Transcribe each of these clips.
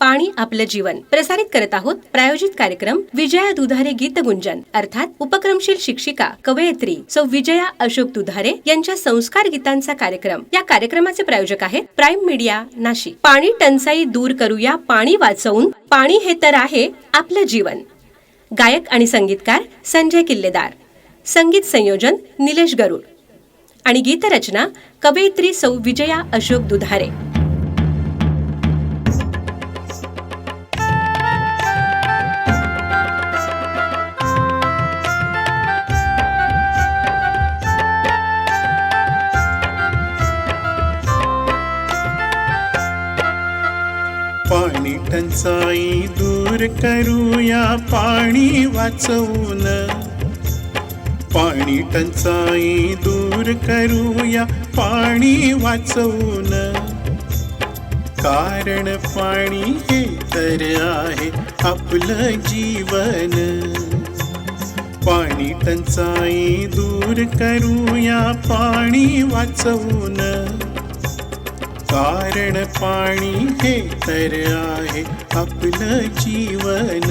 पाणी आपलं जीवन. प्रसारित करत आहोत प्रायोजित कार्यक्रम विजया दुधारे गीत गुंजन. अर्थात उपक्रमशील शिक्षिका कवयित्री सौ विजया अशोक दुधारे यांच्या संस्कार गीतांचा कार्यक्रम. या कार्यक्रमाचे प्रायोजक आहेत प्राईम मीडिया नाशिक. पाणी टंचाई दूर करूया पाणी वाचवून पाणी हे तर आहे आपलं जीवन. गायक आणि संगीतकार संजय किल्लेदार. संगीत संयोजन निलेश गरुड. आणि गीतरचना कवयित्री सौ विजया अशोक दुधारे. टंचाई दूर करूया पाणी वाचवून. पाणी टंचाई दूर करूया पाणी वाचवून. कारण पाणी हे तर आहे आपलं जीवन. पाणी टंचाई दूर करूया पाणी वाचवून. कारण पाणी हे तर आहे आपलं जीवन.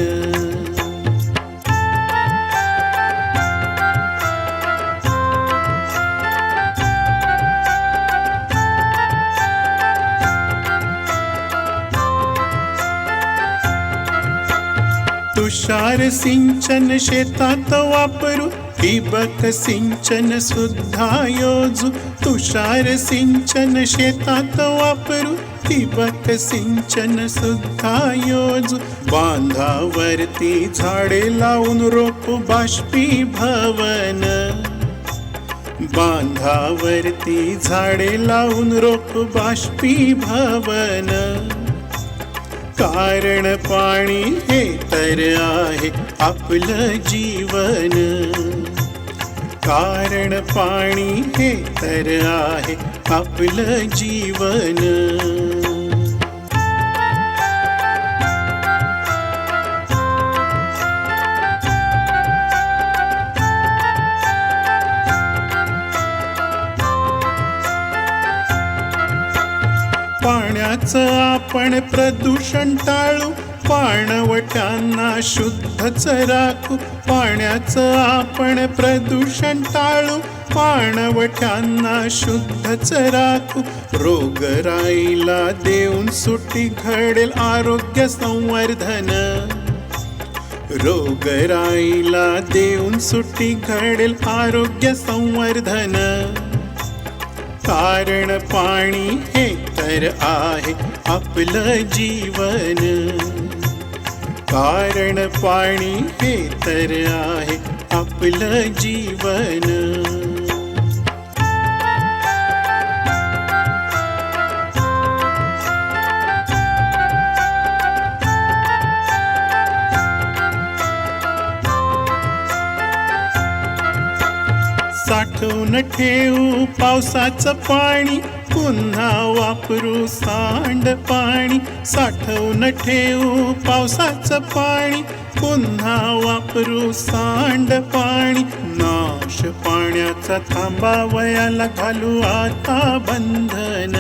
तुषार सिंचन शेतात वापरू ठिबक सिंचन सुद्धा योजू तुषार सिंचन शेतात वापरू ठिबक सिंचन सुद्धा योजू बांधावरती झाडे लावून रोप बाष्पी भवन बांधावरती झाडे लावून रोप बाष्पी भवन कारण पाणी हे तर आहे आपलं जीवन. कारण पाणी हे तर आहे आपलं जीवन. पाण्याचं आपण प्रदूषण टाळू. पाणवट्यांना शुद्धच राखू. पाण्याचं आपण प्रदूषण टाळू. पाणवट्यांना शुद्धच राखू. रोगराईला देऊन सुटी घडेल आरोग्य संवर्धन. रोगराईला देऊन सुटी घडेल आरोग्य संवर्धन. कारण पाणी हे तर आहे आपलं जीवन. कारण पाणी हे तर आहे आपलं जीवन. साठवून ठेवू पावसाचं पाणी पुन्हा वापरू सांड पाणी. साठवून ठेवू पावसाचं पाणी पुन्हा वापरू सांड पाणी. नाश पाण्याचा थांबावयाला घालू आता बंधन.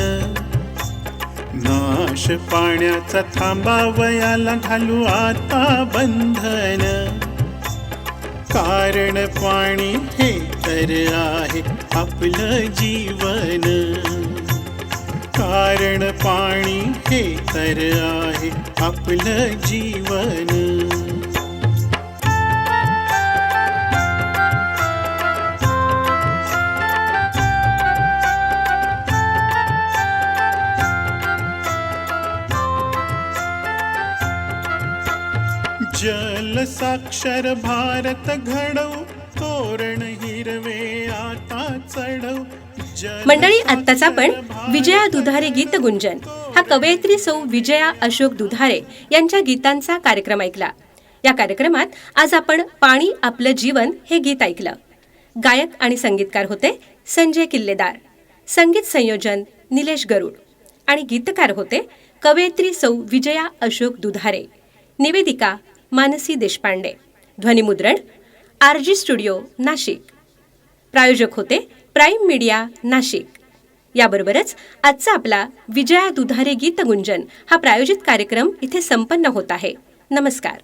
नाश पाण्याचा थांबावयाला घालू आता बंधन. कारण पाणी हे तर आहे आपलं जीवन. कारण पाणी हे तर आहे आपलं जीवन. जल साक्षर भारत घडव तोरण मंडळी आत्ताच आपण विजया दुधारे गीत गुंजन. हा कवयित्री सौ विजया अशोक दुधारे यांच्या गीतांचा कार्यक्रम ऐकला. या कार्यक्रमात आज आपण पाणी आपलं जीवन हे गीत ऐकलं. गायक आणि संगीतकार होते संजय किल्लेदार संगीत संयोजन निलेश गरुड आणि गीतकार होते कवयित्री सौ विजया अशोक दुधारे. निवेदिका मानसी देशपांडे. ध्वनिमुद्रण आर जी स्टुडिओ नाशिक. प्रायोजक होते प्राईम मीडिया नाशिक. याबरोबरच आजचा आपला विजया दुधारे गीतगुंजन हा प्रायोजित कार्यक्रम इथे संपन्न होत आहे. नमस्कार.